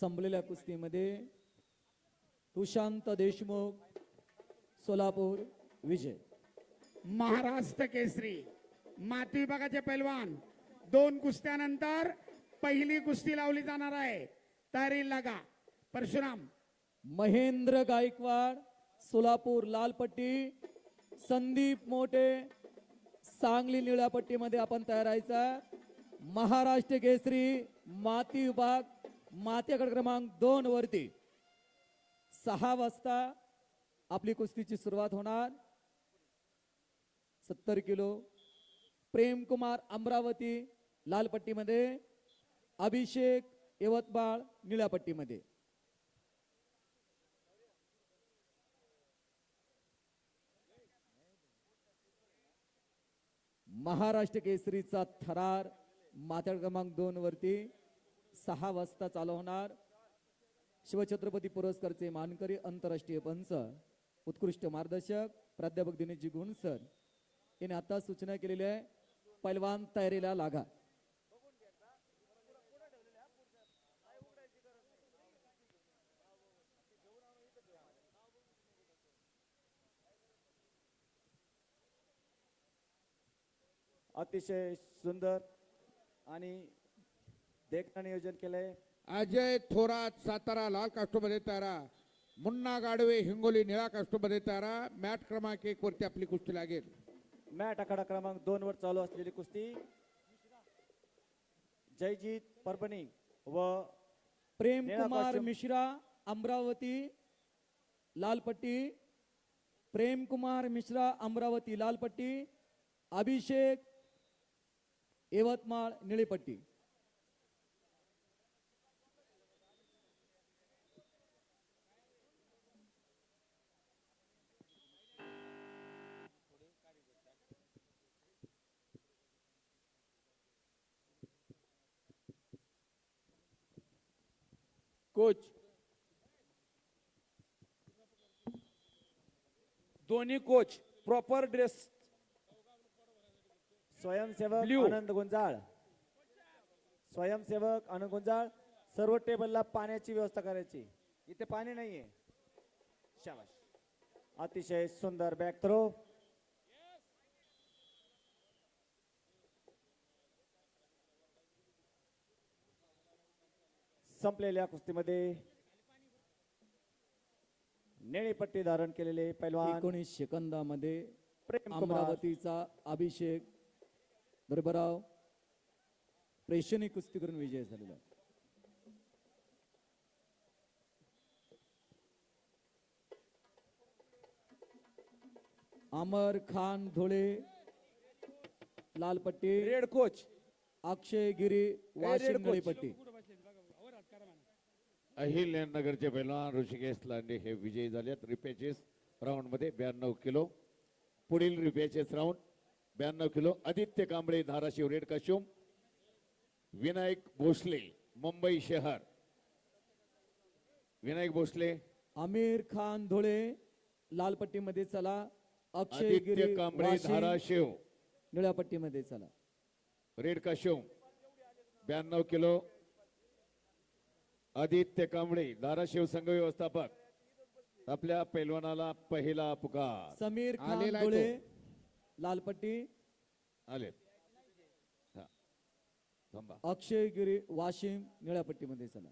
संपलेल्या कुस्तीमध्ये तुशांत देशमुख सोलापूर विजय. महाराष्ट्र केसरी माती विभागाचे पैलवान. दोन कुस्त्यानंतर पहिली कुस्ती लावली जाणार आहे. तयारी लागा. परशुराम. महेंद्र गायकवाड सोलापूर लालपट्टी संदीप मोठे सांगली निळ्या पट्टीमध्ये आपण तयार राहायचा महाराष्ट्र केसरी माती विभाग मातेगड क्रमांक दोन वरती. सहा वाजता आपली कुस्तीची सुरुवात होणार. सत्तर किलो. प्रेमकुमार अमरावती लाल पट्टीमध्ये अभिषेक यवतमाळ निळ्या पट्टीमध्ये महाराष्ट्र केसरीचा थरार माथ्याड क्रमांक दोन वरती. सहा वाजता चालू होणार. शिवछत्रपती पुरस्कारचे मानकरी आंतरराष्ट्रीय पंच उत्कृष्ट मार्गदर्शक प्राध्यापक दिनेशजी गुणसर याने आता सूचना केलेल्या आहे पैलवान तयारीला लागा. अतिशय सुंदर आणि देखणं नियोजन केलंय. अजय थोरात सातारा लाल कास्टोमध्ये तारा मुन्ना गाडवे हिंगोली निळा कास्टोमध्ये तारा मॅट क्रमांक एक वरती आपली कुस्ती लागेल. मॅट आखाडा क्रमांक दोन वर चालू असलेली कुस्ती. जयजीत परभणी व प्रेम निळा कुमार costume. मिश्रा अमरावती लालपट्टी. प्रेम कुमार मिश्रा अमरावती लालपट्टी. अभिषेक यवतमाळ निळीपट्टी. कोच दोन्ही कोच प्रॉपर ड्रेस स्वयंसेवक Blue. आनंद गुंजाळ स्वयंसेवक आनंद गुंजाळ सर्व टेबलला पाण्याची व्यवस्था करायची. इथे पाणी नाहीये. शाबाश. अतिशय सुंदर बॅक थ्रो संपलेल्या कुस्तीमध्ये निळी पट्टी धारण केलेले पैलवान एकोणीस सेकंदामध्ये प्रेम अमरावतीचा अभिषेक बरोबराव प्रेक्षणीय कुस्ती करून विजय झालेला आहे. Amar Khan Dhule लालपट्टी red coach Akshay Giri Washim coach. अहिल्यानगरचे पैलवान ऋषिकेश लांडे हे विजयी झालेत. रिपॅचेस राऊंडमध्ये ब्याण्णव किलो. पुढील रिपॅचेस राऊंड ब्याण्णव kilo. Aditya Kamble Dharashiv red costume Vinayak Bhosale Mumbai शहर. विनायक भोसले. आमिर खान धुळे लालपट्टीमध्ये चला. अक्षय आदित्य कांबळे धाराशिव. निळ्या पट्टीमध्ये चला. रेड काश्यूम ब्याण्णव किलो. आदित्य कांबळे धाराशिव संघ व्यवस्थापक. आपल्या पैलवानाला पहिला पुकार. समीर खान आलेला आहे धुळे लालपट्टी. आले. थांबा. अक्षय गिरी वाशिम निळ्या पट्टीमध्ये चला.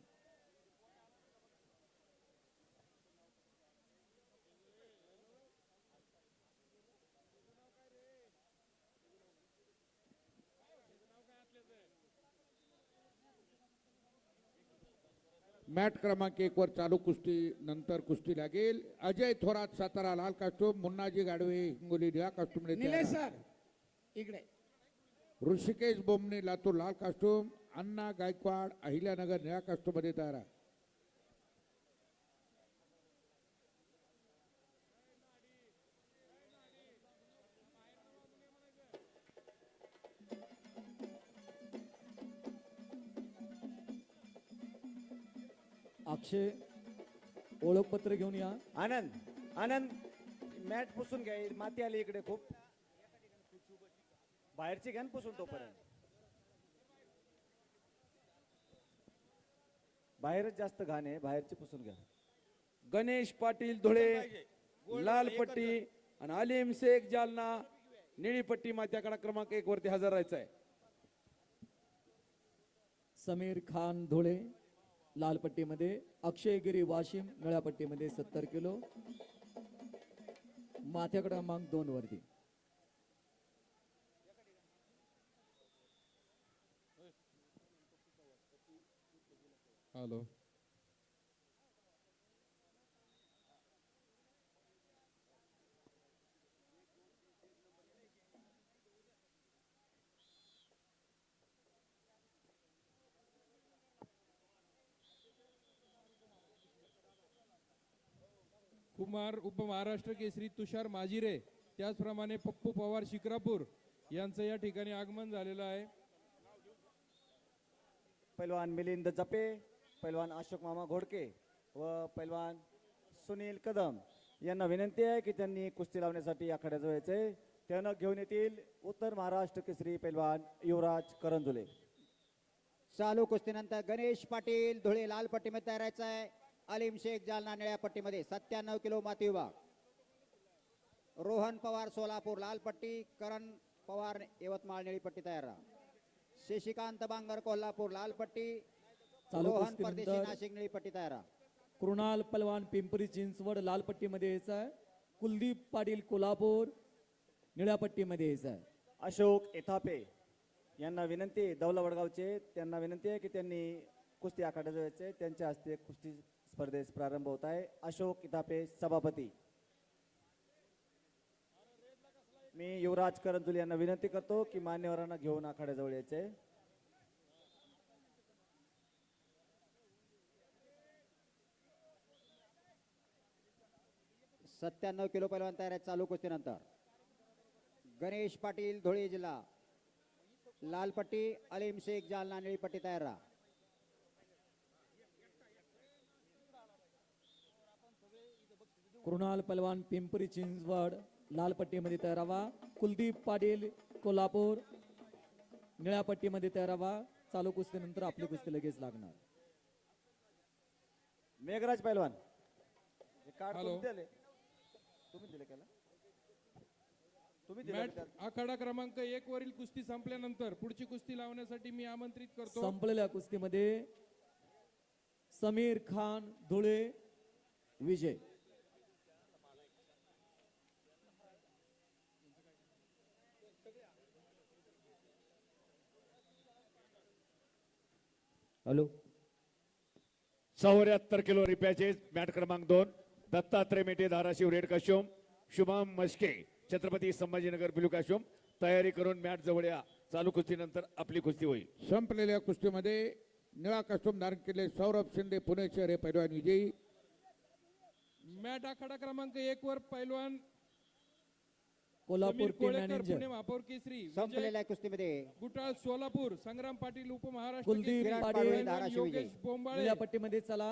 मॅट क्रमांक एक वर चालू कुस्ती नंतर कुस्ती लागेल. अजय थोरात सातारा लाल कास्टोम मुन्नाजी गाडवे हिंगोली निळा निलेश तारा. सर इकडे. ऋषिकेश बोमणे लातूर लाल कास्टोम अण्णा गायकवाड अहिल्यानगर निळा कास्टोमध्ये तारा अक्षय ओळखपत्र घेऊन या. आनंद आनंद मॅट पुसून घ्या माती आली इकडे खूप. बाहेरची घ्या पुसून तोपर्यंत. बाहेरच जास्त घाण आहे बाहेरची पुसून घ्या. गणेश पाटील धुळे लाल पट्टी आणि आलिम शेख जालना निळी पट्टी मात्याकडा क्रमांक एक वरती हजर राहायचं आहे समीर खान धुळे. लाल पट्टीमध्ये अक्षय गिरी वाशिम निळ्यापट्टीमध्ये सत्तर किलो. माथ्या क्रमांक दोन वरती. हॅलो. कुमार उपमहाराष्ट्र केसरी तुषार माजिरे त्याचप्रमाणे पप्पू पवार शिक्रापूर यांचं या ठिकाणी आगमन झालेलं आहे. पैलवान मिलिंद जपे पैलवान अशोक मामा घोडके व पैलवान सुनील कदम यांना विनंती आहे की त्यांनी कुस्ती लावण्यासाठी आखाड्याजवळ यायचे. त्यांना घेऊन येतील उत्तर महाराष्ट्र केसरी पैलवान युवराज करंजुले. चालू कुस्तीनंतर गणेश पाटील धुळे लाल पट्टीमध्ये तयार राहायचं आहे. अलीम शेख जालना निळ्या पट्टीमध्ये सत्त्याण्णव किलो माती विभाग. रोहन पवार सोलापूर लाल पट्टी करण पवार यवतमाळ निळी पट्टी तयार शशिकांत बांगर कोल्हापूर लाल पट्टी चालू रोहन परदेशी नाशिक निळी पट्टी तयार कृणाल पलवान पिंपरी चिंचवड लाल पट्टीमध्ये यायचा आहे. कुलदीप पाटील कोल्हापूर निळ्या पट्टीमध्ये यायचा आहे. अशोक एथापे यांना विनंती आहे, दौला वडगावचे त्यांना विनंती आहे की त्यांनी कुस्ती आखाड्याजवळ यायचे त्यांच्या हस्ते कुस्ती स्पर्धेस प्रारंभ होत आहे. अशोक इथापे सभापती. मी युवराज करंजुल यांना विनंती करतो की मान्यवरांना घेऊन आखाड्याजवळ यायचे. सत्त्याण्णव किलो पैलवान तयार आहेत चालू कुस्तीनंतर. गणेश पाटील धुळे जिल्हा. लालपट्टी अलीम शेख जालना निळीपट्टी तयार राहा. कृणाल पलवान पिंपरी चिंचवड लाल पट्टीमध्ये तयार व्हा कुलदीप पाटील कोल्हापूर निळ्या पट्टीमध्ये तयार व्हा चालू कुस्तीनंतर आपली कुस्ती लगेच लागणार. मेघराज पैलवान हे कार्ड हॅलो. कोणी दिले तुम्ही दिले त्याला तुम्ही दिले मॅट आखाडा क्रमांक एक वरील कुस्ती संपल्यानंतर पुढची कुस्ती लावण्यासाठी मी आमंत्रित करतो. संपलेल्या कुस्तीमध्ये समीर खान धुळे विजय. हॅलो? चौऱ्याहत्तर किलो रिपॅचे मॅट क्रमांक दोन दत्तात्रय मेटे धाराशिव रेड काश्योम शुभम मस्के छत्रपती संभाजीनगर ब्लू काश्योम तयारी करून मॅट जवळ या. चालू कुस्तीनंतर आपली कुस्ती होईल. संपलेल्या कुस्तीमध्ये निळा कस्टम धारण केले सौरभ शिंदे पुणे शहर हे पैलवान विजयी. मॅट आखाडा क्रमांक एक वर पैलवान कोल्हापूर टीम मॅनेजर पुणे महापौर केसरी संपलेल्या कुस्तीमध्ये गुटाळ सोलापूर संग्राम पाटील उपमहाराष्ट्र कुलदीप पाटील, धाराशिव विजय. योगेश बोंबाळे. पट्टीमध्ये चला.